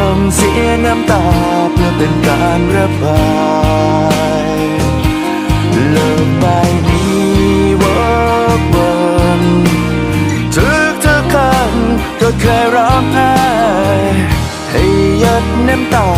อจงเสียน้ำตาเพื่อเป็นการระบายเลิกไปนี้วกวนทุกทุกครั้งก็เคยร้องไห้ให้หยดน้ำตา